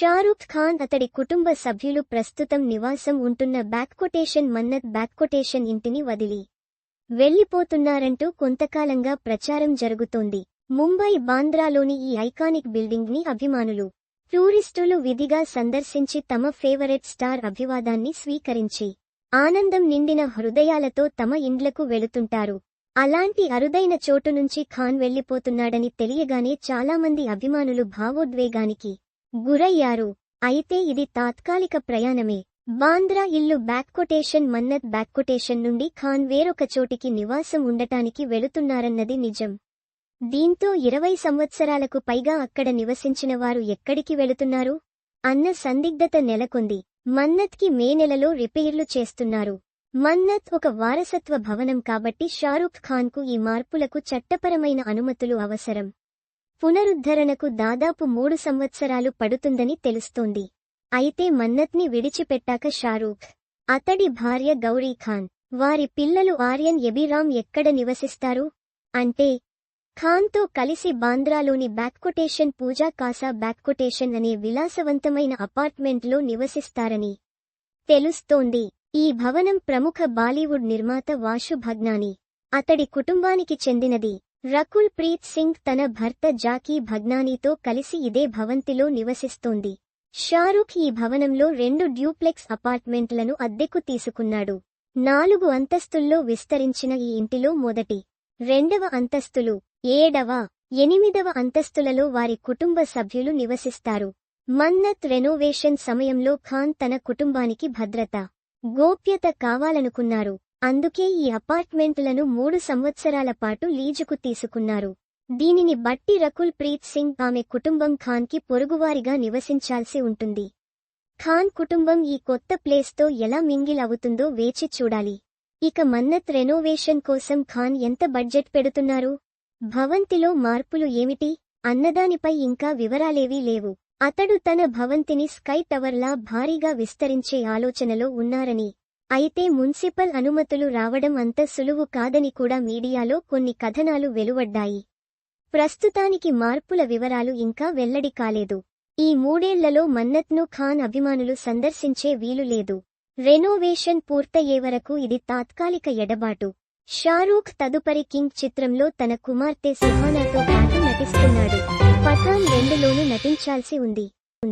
షారూఖ్ ఖాన్ అతడి కుటుంబ సభ్యులు ప్రస్తుతం నివాసం ఉంటున్న బ్యాక్కొటేషన్ మన్నత్ బ్యాక్కొటేషన్ ఇంటిని వదిలి వెళ్ళిపోతున్నారంటూ కొంతకాలంగా ప్రచారం జరుగుతోంది. ముంబై బాంద్రాలోని ఈ ఐకానిక్ బిల్డింగ్ని అభిమానులు టూరిస్టులు విధిగా సందర్శించి తమ ఫేవరెట్ స్టార్ అభివాదాన్ని స్వీకరించి ఆనందం నిండిన హృదయాలతో తమ ఇండ్లకు వెళుతుంటారు. అలాంటి అరుదైన చోటు నుంచి ఖాన్ వెళ్ళిపోతున్నాడని తెలియగానే చాలామంది అభిమానులు భావోద్వేగానికి గురయ్యారు. అయితే ఇది తాత్కాలిక ప్రయాణమే. బాంద్రా ఇల్లు బ్యాక్కొటేషన్ మన్నత్ బ్యాక్కొటేషన్ నుండి ఖాన్ వేరొక చోటికి నివాసం ఉండటానికి వెళుతున్నారన్నది నిజం. దీంతో ఇరవై సంవత్సరాలకు పైగా అక్కడ నివసించిన వారు ఎక్కడికి వెళుతున్నారు? అన్న సందిగ్ధత నెలకొంది. మన్నత్కి మే నెలలో రిపేర్లు చేస్తున్నారు. మన్నత్ ఒక వారసత్వ భవనం కాబట్టి షారూఖ్ ఖాన్కు ఈ మార్పులకు చట్టపరమైన అనుమతులు అవసరం. పునరుద్ధరణకు దాదాపు మూడు సంవత్సరాలు పడుతుందని తెలుస్తోంది. అయితే మన్నత్ని విడిచిపెట్టాక షారూఖ్ అతడి భార్య గౌరీ ఖాన్ వారి పిల్లలు ఆర్యన్ ఎబిరామ్ ఎక్కడ నివసిస్తారు? అంటే ఖాన్తో కలిసి బాంద్రాలోని బ్యాక్కొటేషన్ పూజా కాసా బ్యాక్కొటేషన్ అనే విలాసవంతమైన అపార్ట్మెంట్లో నివసిస్తారని తెలుస్తోంది. ఈ భవనం ప్రముఖ బాలీవుడ్ నిర్మాత వాషు భగ్నాని అతడి కుటుంబానికి చెందినది. రకుల్ ప్రీత్ సింగ్ తన భర్త జాకీ భగ్నానీతో కలిసి ఇదే భవంతిలో నివసిస్తోంది. షారూఖ్ ఈ భవనంలో రెండు డ్యూప్లెక్స్ అపార్ట్మెంట్లను అద్దెకు తీసుకున్నాడు. నాలుగు అంతస్తుల్లో విస్తరించిన ఈ ఇంటిలో మొదటి రెండవ అంతస్తులు ఏడవ ఎనిమిదవ అంతస్తులలో వారి కుటుంబ సభ్యులు నివసిస్తారు. మన్నత్ రెనోవేషన్ సమయంలో ఖాన్ తన కుటుంబానికి భద్రత గోప్యత కావాలనుకున్నారు. అందుకే ఈ అపార్ట్మెంట్లను మూడు సంవత్సరాల పాటు లీజుకు తీసుకున్నారు. దీనిని బట్టి రకుల్ ప్రీత్ సింగ్ ఆమె కుటుంబం ఖాన్కి పొరుగువారిగా నివసించాల్సి ఉంటుంది. ఖాన్ కుటుంబం ఈ కొత్త ప్లేస్తో ఎలా మింగిల్ అవుతుందో వేచి చూడాలి. ఇక మన్నత్ రెనోవేషన్ కోసం ఖాన్ ఎంత బడ్జెట్ పెడుతున్నారు? భవంతిలో మార్పులు ఏమిటి? అన్నదానిపై ఇంకా వివరాలేవీ లేవు. అతడు తన భవంతిని స్కై టవర్లా భారీగా విస్తరించే ఆలోచనలో ఉన్నారని అయితే మున్సిపల్ అనుమతులు రావడం అంత సులువు కాదని కూడా మీడియాలో కొన్ని కథనాలు వెలువడ్డాయి. ప్రస్తుతానికి మార్పుల వివరాలు ఇంకా వెల్లడి కాలేదు. ఈ మూడేళ్ళలో మన్నత్ను ఖాన్ అభిమానులు సందర్శించే వీలు లేదు. రెనోవేషన్ పూర్తయ్యే వరకు ఇది తాత్కాలిక ఎడబాటు. షారూఖ్ తదుపరి కింగ్ చిత్రంలో తన కుమార్తె సుహానాతో పాటు నటిస్తున్నాడు. పఠాన్ రెండులోనూ నటించాల్సి ఉంది.